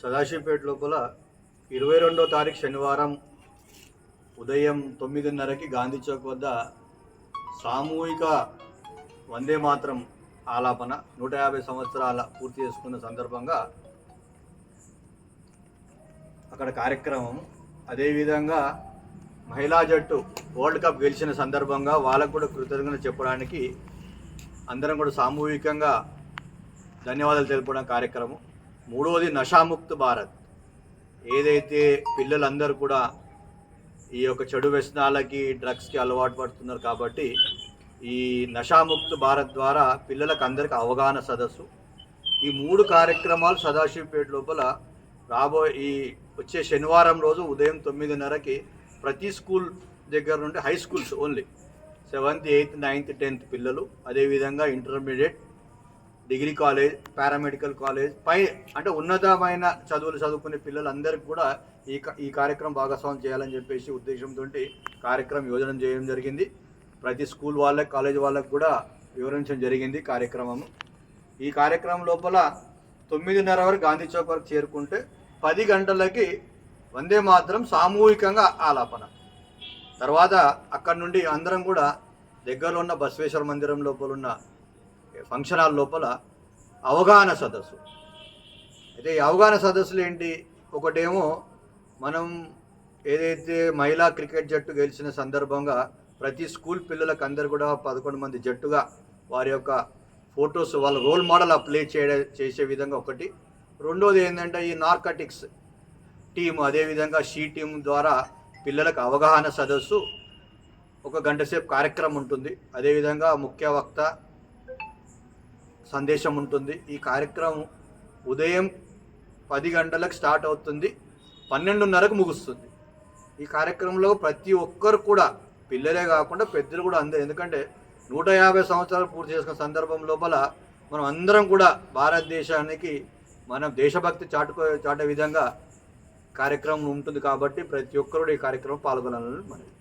సదాశివపేట లోపల ఇరవై రెండో తారీఖు శనివారం ఉదయం తొమ్మిదిన్నరకి గాంధీ చౌక్ వద్ద సామూహిక వందే మాత్రం ఆలాపన నూట యాభై సంవత్సరాల పూర్తి చేసుకున్న సందర్భంగా అక్కడ కార్యక్రమం. అదేవిధంగా మహిళా జట్టు వరల్డ్ కప్ గెలిచిన సందర్భంగా వాళ్ళకు కూడా కృతజ్ఞత చెప్పడానికి అందరం కూడా సామూహికంగా ధన్యవాదాలు తెలుపడం కార్యక్రమం. మూడవది నషాముక్త్ భారత్. ఏదైతే పిల్లలందరూ కూడా ఈ యొక్క చెడు వ్యసనాలకి డ్రగ్స్కి అలవాటు పడుతున్నారు కాబట్టి ఈ నషాముక్త్ భారత్ ద్వారా పిల్లలకు అందరికీ అవగాహన సదస్సు. ఈ మూడు కార్యక్రమాలు సదాశివపేట లోపల రాబో ఈ వచ్చే శనివారం రోజు ఉదయం తొమ్మిదిన్నరకి ప్రతి స్కూల్ దగ్గర నుండి high schools only. Seventh eighth ninth tenth పిల్లలు అదేవిధంగా intermediate degree college paramedical college పై అంటే ఉన్నతమైన చదువులు చదువుకునే పిల్లలందరికీ కూడా ఈ క- ఈ కార్యక్రమం భాగస్వామ్యం చేయాలని చెప్పేసి ఉద్దేశంతో కార్యక్రమం యోజన చేయడం జరిగింది. ప్రతి స్కూల్ వాళ్ళకి కాలేజ్ వాళ్ళకి కూడా వివరించడం జరిగింది కార్యక్రమం ఈ కార్యక్రమం లోపల తొమ్మిదిన్నర వరకు గాంధీ చౌక్ వరకు చేరుకుంటే పది గంటలకి వందే మాత్రం సామూహికంగా ఆలాపన. తర్వాత అక్కడ నుండి అందరం కూడా దగ్గరలో ఉన్న బసవేశ్వర మందిరం లోపల ఉన్న ఫంక్షన్ హాల్ లోపల అవగాహన సదస్సు. అయితే ఈ అవగాహన సదస్సులు ఏంటి? ఒకటేమో మనం ఏదైతే మహిళా క్రికెట్ జట్టు గెలిచిన సందర్భంగా ప్రతి స్కూల్ పిల్లలకు అందరు కూడా పదకొండు మంది జట్టుగా వారి యొక్క ఫొటోస్ వాళ్ళ రోల్ మోడల్ అప్లై చేయ చేసే విధంగా ఒకటి. రెండోది ఏంటంటే ఈ నార్కటిక్స్ టీం అదేవిధంగా షీ టీం ద్వారా పిల్లలకు అవగాహన సదస్సు. ఒక గంట సేపు కార్యక్రమం ఉంటుంది. అదేవిధంగా ముఖ్య వక్త సందేశం ఉంటుంది. ఈ కార్యక్రమం ఉదయం పది గంటలకు స్టార్ట్ అవుతుంది. పన్నెండున్నరకు ముగుస్తుంది. ఈ కార్యక్రమంలో ప్రతి ఒక్కరు కూడా పిల్లలే కాకుండా పెద్దలు కూడా అందరు ఎందుకంటే నూట యాభై సంవత్సరాలు పూర్తి చేసుకున్న సందర్భం లోపల మనం అందరం కూడా భారతదేశానికి మనం దేశభక్తి చాటుకో చాటే విధంగా కార్యక్రమం ఉంటుంది కాబట్టి ప్రతి ఒక్కరు ఈ కార్యక్రమం పాల్గొనాలని మనవి.